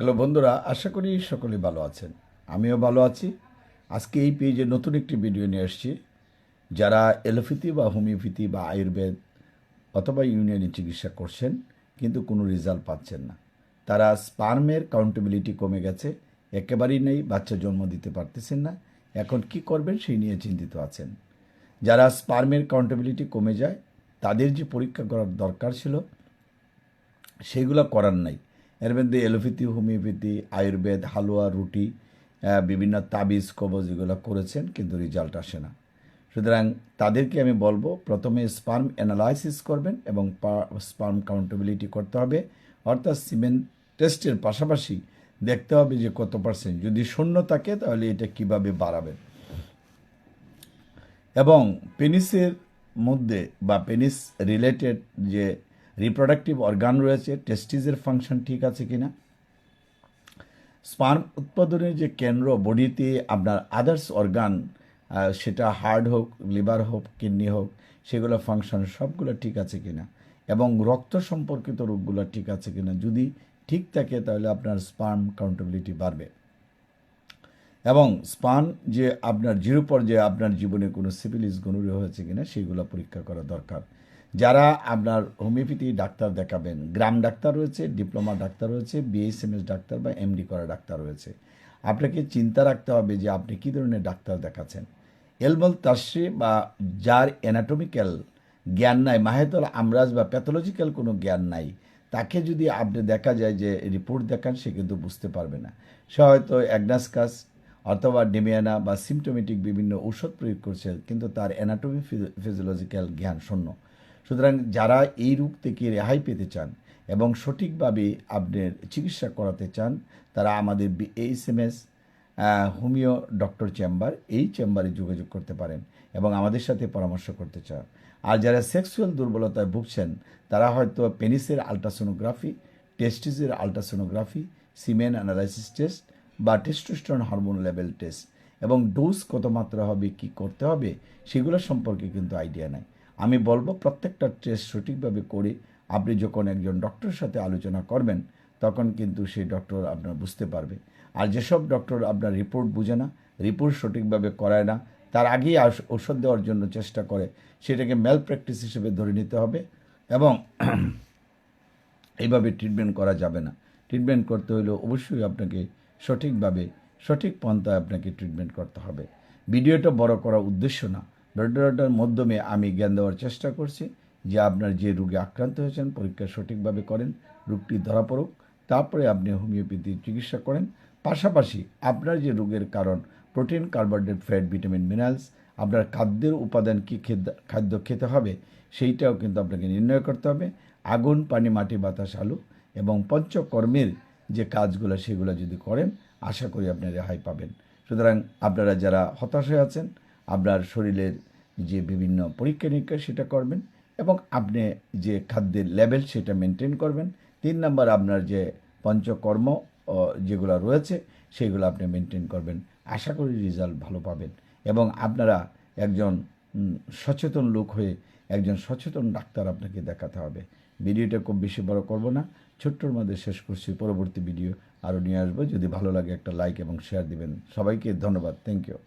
Hello বন্ধুরা, আশা করি সকলে ভালো আছেন। আমিও ভালো আছি। আজকে এই পেজে নতুন একটি ভিডিও নিয়ে এসেছি যারা এলোপ্যাথি বা হোমিওপ্যাথি বা আয়ুর্বেদ অথবা ইউনিয়নি চিকিৎসা করছেন, কিন্তু কোনো রেজাল্ট পাচ্ছেন না। তারা স্পার্মের কাউন্টেবিলিটি কমে গেছে, একেবারেই নেই, বাচ্চা জন্ম দিতে পারতেছেন না। এখন কি করবেন সেই নিয়ে চিন্তিত আছেন। যারা স্পার্মের কাউন্টেবিলিটি কমে যায়, তাদের যে পরীক্ষা করার দরকার ছিল, সেগুলো করার নাই। এর মধ্যে এলোপ্যাথি, হোমিওপ্যাথি, আয়ুর্বেদ, হালুয়া, রুটি বিভিন্ন তাবিজ, কবজ এগুলো করেছেন, কিন্তু রেজাল্ট আসে না। সুতরাং তাদেরকে আমি বলব, প্রথমে স্পার্ম অ্যানালাইসিস করবেন এবং স্পার্ম কাউন্টেবিলিটি করতে হবে। অর্থাৎ সিমেন্ট টেস্টের পাশাপাশি দেখতে হবে যে কত পার্সেন্ট যদি শূন্য থাকে, তাহলে এটা কীভাবে বাড়াবেন। এবং পেনিসের মধ্যে বা পেনিস রিলেটেড যে রিপ্রোডাক্টিভ অর্গান রয়েছে টেস্টিসের ফাংশন ঠিক আছে কি না স্পার্ম উৎপাদনের যে কেন্দ্র বডিতে আপনার আদার্স অর্গান সেটা হার্ট হোক লিভার হোক কিডনি হোক, সেগুলো ফাংশন সবগুলো ঠিক আছে কিনা? এবং রক্ত সম্পর্কিত রোগগুলো ঠিক আছে কি না যদি ঠিক থাকে, তাহলে আপনার স্পার্ম কাউন্টেবিলিটি বাড়বে। এবং স্পান যে আপনার জিরো পর্যায়ে আপনার জীবনে কোনো সিভিলিস গনুরে হয়েছে কিনা, সেগুলো পরীক্ষা করা দরকার। যারা আপনার হোমিওপ্যাথি ডাক্তার দেখাবেন, গ্রাম ডাক্তার রয়েছে, ডিপ্লোমা ডাক্তার রয়েছে বিএসএমএস ডাক্তার বা এমডি করা ডাক্তার রয়েছে। আপনাকে চিন্তা রাখতে হবে যে আপনি কী ধরনের ডাক্তার দেখাচ্ছেন। এলমল তাশ্রী বা যার অ্যানাটমিক্যাল জ্ঞান নাই, মাহেতল আমরাজ বা প্যাথোলজিক্যাল কোনো জ্ঞান নাই, তাকে যদি আপনি দেখা যায় যে রিপোর্ট দেখান, সে কিন্তু বুঝতে পারবে না। সে হয়তো অ্যাগনাসকাস অথবা ডেমিয়ানা বা সিমটোমেটিক বিভিন্ন ঔষধ প্রয়োগ করছে, কিন্তু তার অ্যানাটমি ফিজিওলজিক্যাল জ্ঞান শূন্য। সুতরাং যারা এই রোগ থেকে রেহাই পেতে চান এবং সঠিকভাবে আপনার চিকিৎসা করাতে চান, তারা আমাদের এইচএমএস হোমিও ডক্টর চেম্বার, এই চেম্বারে যোগাযোগ করতে পারেন এবং আমাদের সাথে পরামর্শ করতে চান। আর যারা সেক্সুয়াল দুর্বলতায় ভুগছেন, তারা হয়তো পেনিসের আলট্রাসোনোগ্রাফি, টেস্টিসের আলট্রাসোনোগ্রাফি, সিমেন অ্যানালাইসিস টেস্ট বা টেস্টোস্টেরন হরমোন লেভেল টেস্ট এবং ডোজ কত মাত্রা হবে, কি করতে হবে, সেগুলো সম্পর্কে কিন্তু আইডিয়া নাই। আমি বলব প্রত্যেকটা টেস্ট সঠিকভাবে করে আপনি যখন একজন ডক্টরের সাথে আলোচনা করবেন, তখন কিন্তু সেই ডক্টর আপনার বুঝতে পারবে। আর যেসব ডক্টর আপনার রিপোর্ট বুঝে না রিপোর্ট সঠিকভাবে করায় না, তার আগেই ওষুধ দেওয়ার জন্য চেষ্টা করে, সেটাকে ম্যাল প্র্যাকটিস হিসেবে ধরে নিতে হবে এবং এইভাবে ট্রিটমেন্ট করা যাবে না। ট্রিটমেন্ট করতে হলে অবশ্যই আপনাকে সঠিকভাবে, সঠিক পন্থায় আপনাকে ট্রিটমেন্ট করতে হবে। ভিডিওটা বড় করার উদ্দেশ্য না। ভিডিওটার মাধ্যমে আমি জ্ঞান দেওয়ার চেষ্টা করছি যে আপনার যে রোগে আক্রান্ত হয়েছেন, পরীক্ষা সঠিকভাবে করেন, রোগটি ধরা পড়ুক, তারপরে আপনি হোমিওপ্যাথি চিকিৎসা করেন। পাশাপাশি আপনার যে রোগের কারণ, protein, carbohydrate, fat, vitamin, minerals, আপনার খাদ্যের উপাদান কী খাদ্য খেতে হবে, সেইটাও কিন্তু আপনাকে নির্ণয় করতে হবে। আগুন, পানি, মাটি, বাতাস, আলু এবং পঞ্চকর্মের যে কাজগুলো, সেগুলো যদি করেন, আশা করি আপনি রেহাই পাবেন। সুতরাং আপনারা যারা হতাশ হয়ে আছেন আপনার শরীরের যে বিভিন্ন পরীক্ষা নিরীক্ষা সেটা করবেন এবং আপনি যে খাদ্যের লেভেল সেটা মেনটেন করবেন। তিন নম্বর আপনার যে পঞ্চকর্ম যেগুলো রয়েছে, সেগুলো আপনি মেনটেন করবেন। আশা করি রেজাল্ট ভালো পাবেন এবং আপনারা একজন সচেতন লোক হয়ে একজন সচেতন ডাক্তার আপনাকে দেখাতে হবে। ভিডিওটা খুব বেশি বড় করব না। ছোট্টর মধ্যে শেষ করছি। পরবর্তী ভিডিও আরও নিয়ে আসব। যদি ভালো লাগে একটা লাইক এবং শেয়ার দিবেন। সবাইকে ধন্যবাদ। Thank you